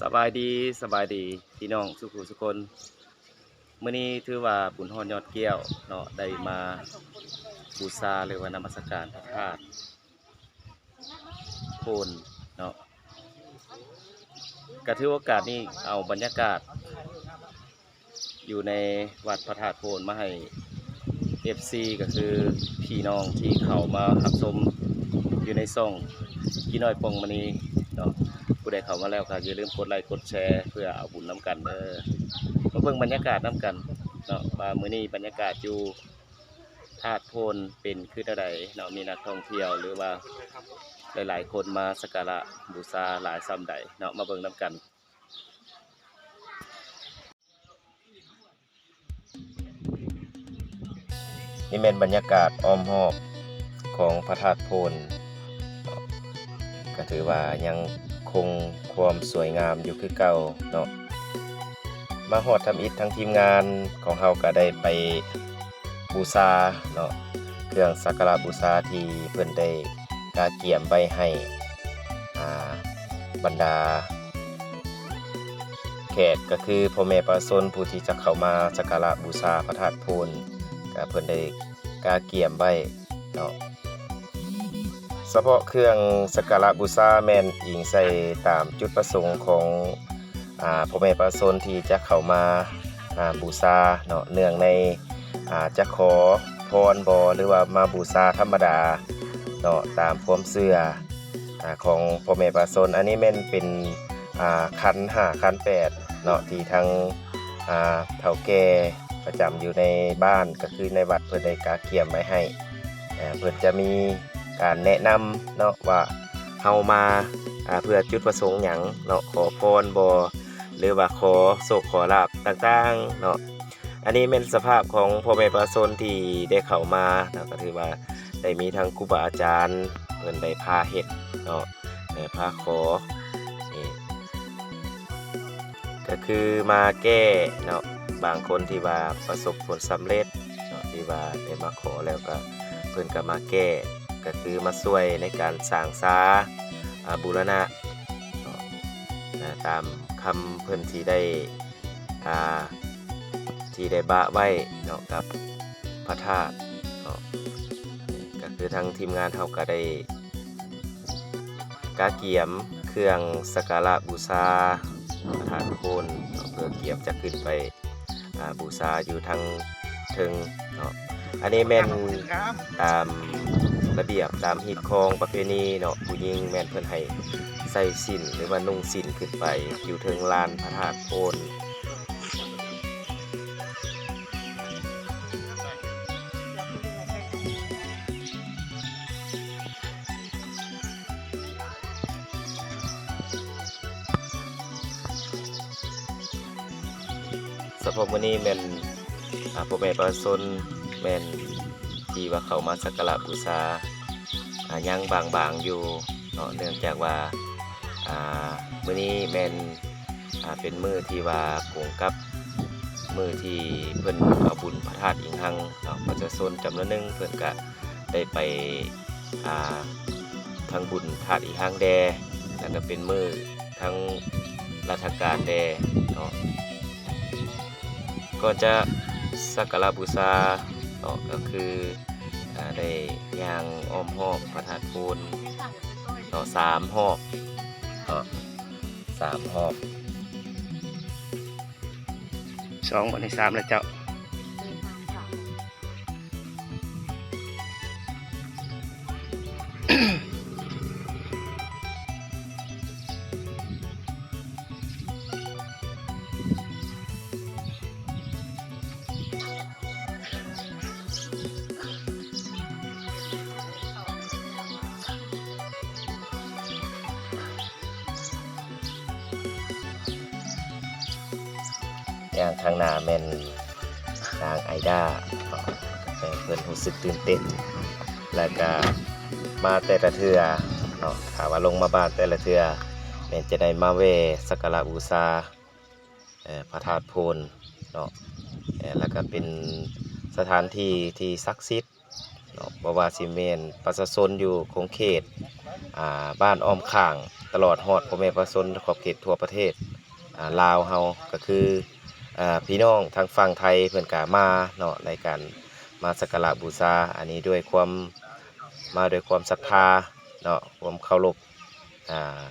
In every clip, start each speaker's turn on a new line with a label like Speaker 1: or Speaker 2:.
Speaker 1: สบายดีสบายดีพี่น้องสุขุสุคนมื้อนี้ถือว่าบุญฮอดยอดเกี้ยวเนาะได้มาบูชาหรือว่านมัสการพระธาตุโพนเนาะก็ถือโอกาสนี้เอาบรรยากาศ อยู่ในวัดพระธาตุโพนมาให้ FC ก็คือพี่น้องที่เข้ามารับชมอยู่ในซ่องกี่น้อยปองมณีเนาะ ผู้ใดเข้ามาแล้วก็อย่าลืมกดไลค์กดแชร์เพื่อเอาบุญน้ำกันเด้อมาเบิ่งบรรยากาศน้ำกันเนาะว่ามื้อนี้บรรยากาศอยู่ธาตุโพนเป็นคือใดเนาะมีนักท่องเที่ยวหรือว่าหลายๆ คนมาสักการะบูชาหลายซ้ำใดเนาะมาเบิ่งน้ำกันนี่เป็นบรรยากาศอ้อมหอบของพระธาตุโพนก็ถือว่ายัง คงความสวยงามอยู่คือเก่าเนาะมาหอดทำอิฐทั้งทีมงานของเฮาก็ได้ไปบูชาเนาะเครื่องสักการะบูชาที่เพิ่นได้กาเกี่ยมไว้ให้บรรดาแขกก็คือพ่อแม่ประชนผู้ที่จะเข้ามาสักการะบูชาพระธาตุพนก็เพิ่นได้กาเกี่ยมไว้เนาะ เฉพาะเครื่องสักการะบูชาแม่นอิงใส่ตามจุดประสงค์ของอพ่อแม่ประชาชนที่จะเข้ามาบูชาเนาะเนื่องในจะขอพรบหรือว่ามาบูชาธรรมดาเนาะตามความเชื่ออของพ่อแม่ประชาชนอันนี้แม่นเป็นคันห้าคันแปดเนาะที่ทางเฒ่าแก่ประจำอยู่ในบ้านก็คือในวัดเพิ่นได้กาเกี่ยมไว้ให้เพิ่นจะมี การแนะนำเนาะว่าเฮามาเพื่อจุดประสงค์หยังเนาะขอพรบ่หรือว่าขอโชคขอลาบต่างๆเนาะอันนี้เป็นสภาพของพ่อแม่ประชาชนที่ได้เข้ามาเนาะก็ถือว่าได้มีทั้งครูบาอาจารย์เพิ่นได้พาเฮ็ดเนาะได้พาขอนี่ก็คือมาแก้เนาะบางคนที่ว่าประสบผลสำเร็จเนาะที่ว่าได้มาขอแล้วก็เพิ่นก็มาแก้ ก็คือมาช่วยในการสร้างซาอ่าบูรณะเนาะนะตามคำเพิ่นที่ได้อ่าที่ได้บะไว้เนาะกับพระธาตุเนาะก็คือทางทีมงานเฮาก็ได้กาเกียมเครื่องสักการะบูชาพระธาตุโพนเนาะเพื่อเกียมจะขึ้นไปอ่าบูชาอยู่ทางถึงเนาะอันนี้แม่นตาม ระเบียบตามฮิตคองประเพณีเนาะผู้หญิงแม่นเพิ่นให้ใส่สินหรือว่านุ่งสินขึ้นไปอยู่เทิงลานพระธาตุโพนสำหรับมื้อนี้แม่นอาพ่อแม่ประชาชนแม่นที่ว่าเขามาสักการะบูชา ยังบางๆอยู่เนาะเนื่องจากว่าอ่ามื้อนี้แม่นเป็นมือที่ว่าโกงกับมือที่เพิ่นเอาบุญพระธาตุอิงหังเนาะประชาชนจำนวนหนึ่งเพิ่นก็ได้ไปาทางบุญธาตุอิงหังแดแล้วก็เป็นมือทั้งราชการแดเนาะก็จะสักการะบูชาเนาะก็คือ อ่าได้ย่างอ้อมหอบพระธาตุพูนเนาะสามหอบเนาะสามหอบสองวันที่สามแล้วเจ้า ย่างทางหนาแม่นนางไอด้าเนาะแต่เพิ่อนรู้สึกตื่นเต้น แล้วก็มาแต่ละเทือเนาะถามว่าลงมาบ้านแต่ละเทือแม่นจะได้มาเวสักการะบูชาอ่อพระธาตุโพนเนาะแล้วก็เป็นสถานที่ที่ศักดิ์สิทธิ์เนาะบว่าสิแม่นประชาชนอยู่คงเขตบ้านอ้อมข้าง ตลอดฮอดพ่อแม่ประชาชนขอบเขตทั่วประเทศลาวเฮาก็คือ พี่น้องทางฝั่งไทยเพิ่อนก็มาเนาะในการมาสักการะบูชาอันนี้ด้วยความมาด้วยความศรัทธาเนาะความเคารพ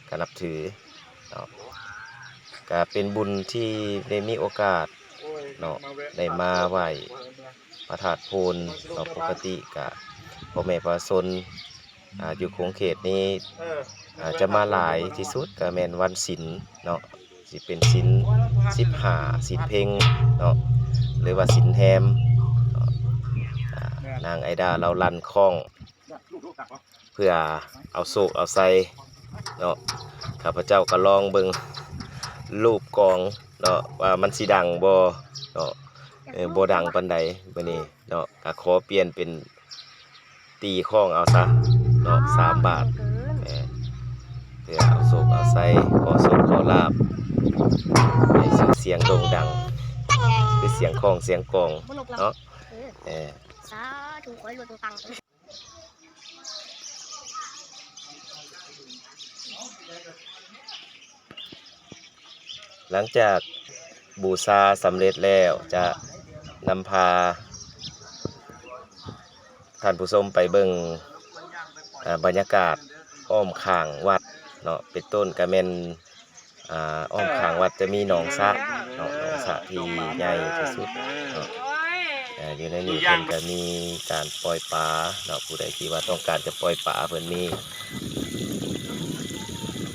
Speaker 1: การนับถือเนาะก็เป็นบุญที่ได้มีโอกาสเนาะได้มาไหวพระธาตุโพนเนาะปกติก็พ่อแม่ประชาชนอยู่คงเขตนี้จะมาหลายที่สุดก็แมนวันศิลเนาะ สิเป็นศิลสิบหาศิลเพลงเนาะหรือว่าศิลแฮมเนาะนางไอดาเราลันคล้อง เพื่อเอาโศกเอาใส่เนาะข้าพเจ้าก็ลองเบิงรูปกองเนาะว่ามันสิดังบ่เนาะเออบ่ดังปานใดบัดนี้เนาะก็ขอเปลี่ยนเป็นตีข้องเอาซะเนาะสามบาทแหม่เพื่อเอาโศกเอาไส้ขอโศกขอลาบ สียงโด่งดังคือเสียงคองเสียงกอง
Speaker 2: เนาะเออสาธุขอให้รวยปัง
Speaker 1: หลังจากบูชาสำเร็จแล้วจะนำพาท่านผู้ชมไปเบิ่งอ่าบรรยากาศอ้อมข้างวัดเนาะเป็นต้นกระเมน อ่าอ้อมข้างวัดจะมีหนองสระเนาะหนองสระที่ใหญ่ที่สุดเนาะอ่าอยู่ในนี้เพิ่นก็มีการปล่อยปลาเนาะผู้ใดที่ว่าต้องการจะปล่อยปลาเพิ่นมี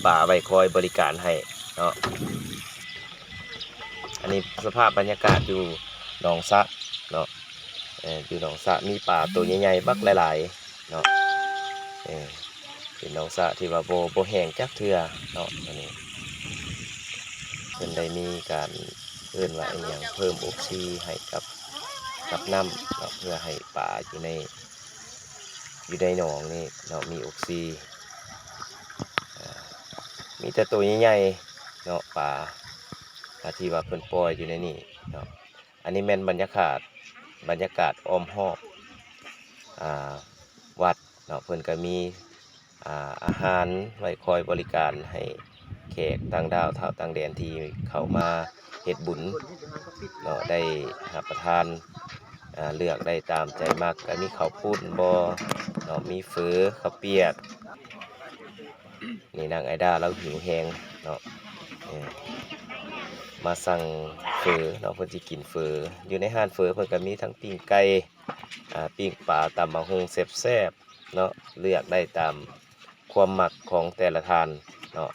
Speaker 1: ปลาไว้คอยบริการให้เนาะอันนี้สภาพบรรยากาศอยู่หนองสระเนาะอยู่หนองสระมีปลาตัวใหญ่ๆบักหลายๆเนาะเป็นหนองสระที่ว่าโบโบแห้งจักเทื่อเนาะอันนี้ เพิ่นได้มีการเอื้อนว่าอย่างเพิ่มออกซิให้กับกับน้ำเนาะเพื่อให้ปลาอยู่ในอยู่ในหนองนี่เนาะมีออกซิมีแต่ตัวใหญ่ๆเนาะปลาที่ว่าเพิ่นปล่อยอยู่ในนี่เนาะอันนี้แม่นบรรยากาศบรรยากาศอ้อมหอบวัดเนาะเพิ่นก็มีอาอาหารไว้คอยบริการให้ แขกต่างดาวเท่าต่างแดนที่เขามาเฮ็ดบุญเนาะได้รับประทานเลือกได้ตามใจมากก็มีข้าวปุ้นบอเนาะมีเฟือเขาเปียกนี่นางไอดาเราหิวแหงเนาะมาสั่งเฟอเนาะเพิ่นสิกินเฟออยู่ในห้านเฟอเพิ่นก็มีทั้งปิ้งไก่อ่าปิ้งปลาตำมะฮุงแซ่บๆเนาะเลือกได้ตามความหมักของแต่ละทานเนาะ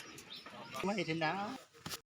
Speaker 3: ไม่ถึงนะ